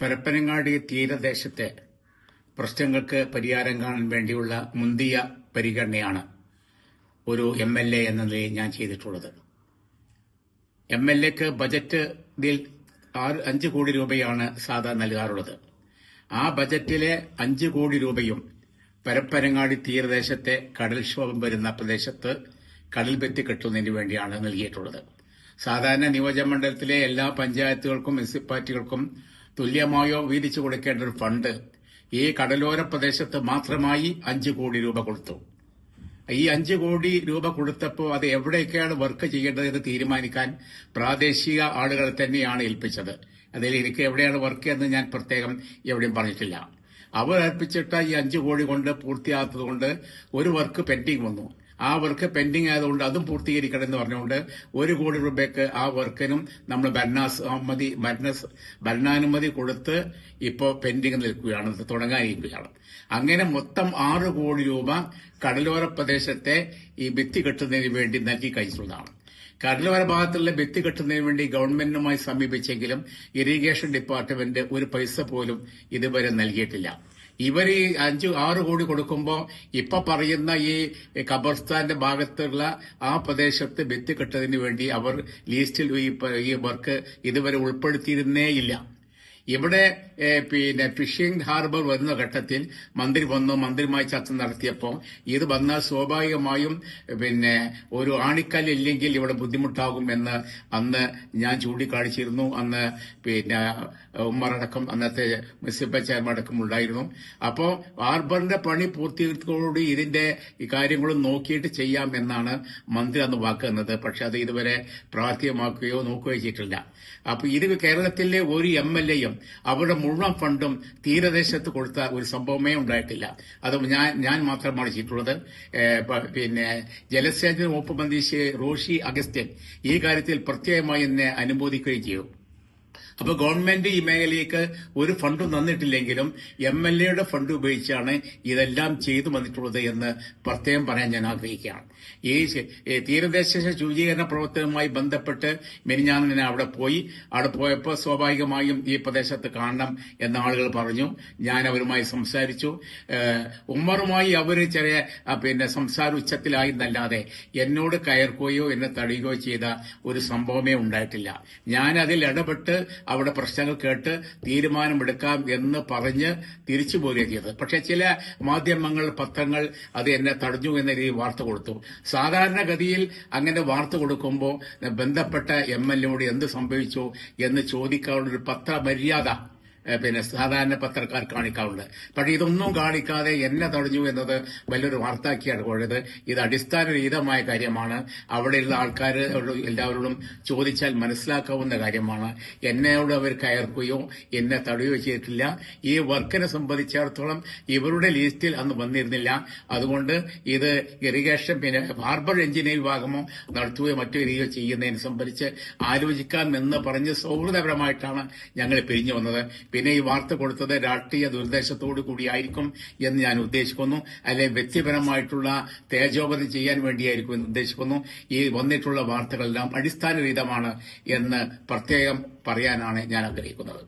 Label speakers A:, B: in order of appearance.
A: പരപ്പനങ്ങാടി തീരദേശത്തെ പ്രശ്നങ്ങൾക്ക് പരിഹാരം കാണാൻ വേണ്ടിയുള്ള മുന്തിയ പരിഗണനയാണ് ഒരു എം എൽ എ എന്ന നിലയിൽ ഞാൻ ചെയ്തിട്ടുള്ളത്. എം എൽ എക്ക് ബജറ്റിൽ ആറ് അഞ്ച് കോടി രൂപയാണ് സാധാരണ നൽകാറുള്ളത്. ആ ബജറ്റിലെ അഞ്ച് കോടി രൂപയും പരപ്പനങ്ങാടി തീരദേശത്തെ കടൽക്ഷോഭം വരുന്ന പ്രദേശത്ത് കടൽ ഭിത്തി കെട്ടുന്നതിന് വേണ്ടിയാണ് നൽകിയിട്ടുള്ളത്. സാധാരണ നിയോജക മണ്ഡലത്തിലെ എല്ലാ പഞ്ചായത്തുകൾക്കും മുനിസിപ്പാലിറ്റികൾക്കും തുല്യമായോ വീതിച്ചു കൊടുക്കേണ്ട ഒരു ഫണ്ട് ഈ കടലോര പ്രദേശത്ത് മാത്രമായി അഞ്ച് കോടി രൂപ കൊടുത്തു. ഈ അഞ്ച് കോടി രൂപ കൊടുത്തപ്പോൾ അത് എവിടെയൊക്കെയാണ് വർക്ക് ചെയ്യേണ്ടത് എന്ന് തീരുമാനിക്കാൻ പ്രാദേശിക ആളുകളെ തന്നെയാണ് ഏൽപ്പിച്ചത്. അതിൽ എനിക്ക് എവിടെയാണ് വർക്ക് എന്ന് ഞാൻ പ്രത്യേകം എവിടെയും പറഞ്ഞിട്ടില്ല. അവർ ഏൽപ്പിച്ചിട്ട ഈ അഞ്ച് കോടി കൊണ്ട് പൂർത്തിയാത്തതുകൊണ്ട് ഒരു വർക്ക് പെൻഡിങ് വന്നു. ആ വർക്ക് പെൻഡിങ് ആയതുകൊണ്ട് അതും പൂർത്തീകരിക്കണം എന്ന് പറഞ്ഞുകൊണ്ട് ഒരു കോടി രൂപയ്ക്ക് ആ വർക്കിനും നമ്മൾ ഭരണാനുമതി ഭരണാനുമതി കൊടുത്ത് ഇപ്പോൾ പെൻഡിങ് നിൽക്കുകയാണ്. തുടങ്ങാനിരിക്കുകയാണ്. അങ്ങനെ മൊത്തം ആറ് കോടി രൂപ കടലോര പ്രദേശത്തെ ഈ ഭിത്തി കെട്ടുന്നതിന് വേണ്ടി നൽകി കഴിച്ചുള്ളതാണ് കടലോര ഭാഗത്തുള്ള ഭിത്തി കെട്ടുന്നതിന് വേണ്ടി ഗവൺമെന്റിനുമായി സമീപിച്ചെങ്കിലും ഇറിഗേഷൻ ഡിപ്പാർട്ട്മെന്റ് ഒരു പൈസ പോലും ഇതുവരെ നൽകിയിട്ടില്ല. ഇവർ ഈ അഞ്ചു ആറ് കോടി കൊടുക്കുമ്പോൾ ഇപ്പൊ പറയുന്ന ഈ ഖബർസ്ഥാന്റെ ഭാഗത്തുള്ള ആ പ്രദേശത്ത് ഭിത്തി കെട്ടതിന് വേണ്ടി അവർ ലിസ്റ്റിൽ ഈ വർക്ക് ഇതുവരെ ഉൾപ്പെടുത്തിയിരുന്നേയില്ല ഇവിടെ പിന്നെ ഫിഷിംഗ് ഹാർബർ വരുന്ന ഘട്ടത്തിൽ മന്ത്രി വന്നു മന്ത്രിമായി ചർച്ച നടത്തിയപ്പോൾ ഇത് വന്നാൽ സ്വാഭാവികമായും പിന്നെ ഒരു ആണിക്കല്ല് ഇല്ലെങ്കിൽ ഇവിടെ ബുദ്ധിമുട്ടാകും എന്ന് അന്ന് ഞാൻ ചൂണ്ടിക്കാണിച്ചിരുന്നു. അന്ന് പിന്നെ ഉമ്മറടക്കം അന്നത്തെ മുനിസിപ്പൽ ചെയർമാൻ അടക്കം ഉണ്ടായിരുന്നു. അപ്പോൾ ഹാർബറിന്റെ പണി പൂർത്തീകരിച്ചതോടുകൂടി ഇതിന്റെ കാര്യങ്ങളും നോക്കിയിട്ട് ചെയ്യാം എന്നാണ് മന്ത്രി അന്ന് വാക്കുന്നത് പക്ഷെ അത് ഇതുവരെ പ്രാവർത്തികമാക്കുകയോ നോക്കുകയോ ചെയ്തിട്ടില്ല. അപ്പൊ ഇത് കേരളത്തിലെ ഒരു എം എൽ എയും അവരുടെ മുഴുവൻ ഫണ്ടും തീരദേശത്ത് കൊടുത്ത ഒരു സംഭവമേ ഉണ്ടായിട്ടില്ല. അത് ഞാൻ ഞാൻ മാത്രമാണ് ചെയ്തിട്ടുള്ളത്. പിന്നെ ജലസേചന വകുപ്പ് മന്ത്രി റോഷി അഗസ്ത്യൻ ഈ കാര്യത്തിൽ പ്രത്യേകമായി എന്നെ അനുമോദിക്കുകയും ചെയ്യും അപ്പൊ ഗവൺമെന്റ് ഈ മേഖലയ്ക്ക് ഒരു ഫണ്ടും തന്നിട്ടില്ലെങ്കിലും എം എൽ എയുടെ ഫണ്ട് ഉപയോഗിച്ചാണ് ഇതെല്ലാം ചെയ്തു വന്നിട്ടുള്ളത് എന്ന് പ്രത്യേകം പറയാൻ ഞാൻ ആഗ്രഹിക്കുകയാണ്. ഈ തീരദേശ ശുചീകരണ പ്രവർത്തനവുമായി ബന്ധപ്പെട്ട് മെനിഞ്ഞാന്ന് അവിടെ പോയി. അവിടെ പോയപ്പോൾ സ്വാഭാവികമായും ഈ പ്രദേശത്ത് കാണണം എന്ന ആളുകൾ പറഞ്ഞു. ഞാൻ അവരുമായി സംസാരിച്ചു. ഉമ്മറുമായി അവർ ചെറിയ പിന്നെ സംസാര ഉച്ചത്തിലായി എന്നല്ലാതെ എന്നോട് കയർക്കുകയോ എന്നെ തടയുകയോ ചെയ്ത ഒരു സംഭവമേ ഉണ്ടായിട്ടില്ല. ഞാൻ അതിൽ ഇടപെട്ട് അവിടെ പ്രശ്നങ്ങൾ കേട്ട് തീരുമാനമെടുക്കാം എന്ന് പറഞ്ഞ് തിരിച്ചു പോരുകയത് പക്ഷേ ചില മാധ്യമങ്ങൾ പത്രങ്ങൾ അത് എന്നെ തടഞ്ഞു എന്ന രീതിയിൽ വാർത്ത കൊടുത്തു. സാധാരണഗതിയിൽ അങ്ങനെ വാർത്ത കൊടുക്കുമ്പോൾ ബന്ധപ്പെട്ട എം എൽ എയോട് എന്ത് സംഭവിച്ചു എന്ന് ചോദിക്കാനുള്ള ഒരു പത്രമര്യാദ പിന്നെ സാധാരണ പത്രക്കാർ കാണിക്കാറുണ്ട്. പക്ഷേ ഇതൊന്നും കാണിക്കാതെ എന്നെ തടഞ്ഞു എന്നത് വലിയൊരു വാർത്താക്കിയാണ് പോയത്. ഇത് അടിസ്ഥാനരഹിതമായ കാര്യമാണ്. അവിടെയുള്ള ആൾക്കാർ എല്ലാവരോടും ചോദിച്ചാൽ മനസ്സിലാക്കാവുന്ന കാര്യമാണ്. എന്നോട് അവർ കയർക്കുകയോ എന്നെ തടയുകയോ ചെയ്തിട്ടില്ല. ഈ വർക്കിനെ സംബന്ധിച്ചിടത്തോളം ഇവരുടെ ലിസ്റ്റിൽ അന്ന് വന്നിരുന്നില്ല. അതുകൊണ്ട് ഇത് ഇറിഗേഷൻ പിന്നെ ഹാർബർ എഞ്ചിനീയർ വിഭാഗമോ നടത്തുകയോ മറ്റു രീതിയോ ചെയ്യുന്നതിനെ സംബന്ധിച്ച് ആലോചിക്കാം എന്ന് പറഞ്ഞ് സൗഹൃദപരമായിട്ടാണ് ഞങ്ങൾ പിരിഞ്ഞു വന്നത്. പിന്നെ ഈ വാർത്ത കൊടുത്തത് രാഷ്ട്രീയ ദുരുദ്ദേശത്തോടു കൂടിയായിരിക്കും എന്ന് ഞാൻ ഉദ്ദേശിക്കുന്നു. അല്ലെ വ്യക്തിപരമായിട്ടുള്ള തേജോപതി ചെയ്യാൻ വേണ്ടിയായിരിക്കും എന്ന് ഉദ്ദേശിക്കുന്നു. ഈ വന്നിട്ടുള്ള വാർത്തകളെല്ലാം അടിസ്ഥാനരഹിതമാണ് എന്ന് പ്രത്യേകം പറയാനാണ് ഞാൻ ആഗ്രഹിക്കുന്നത്.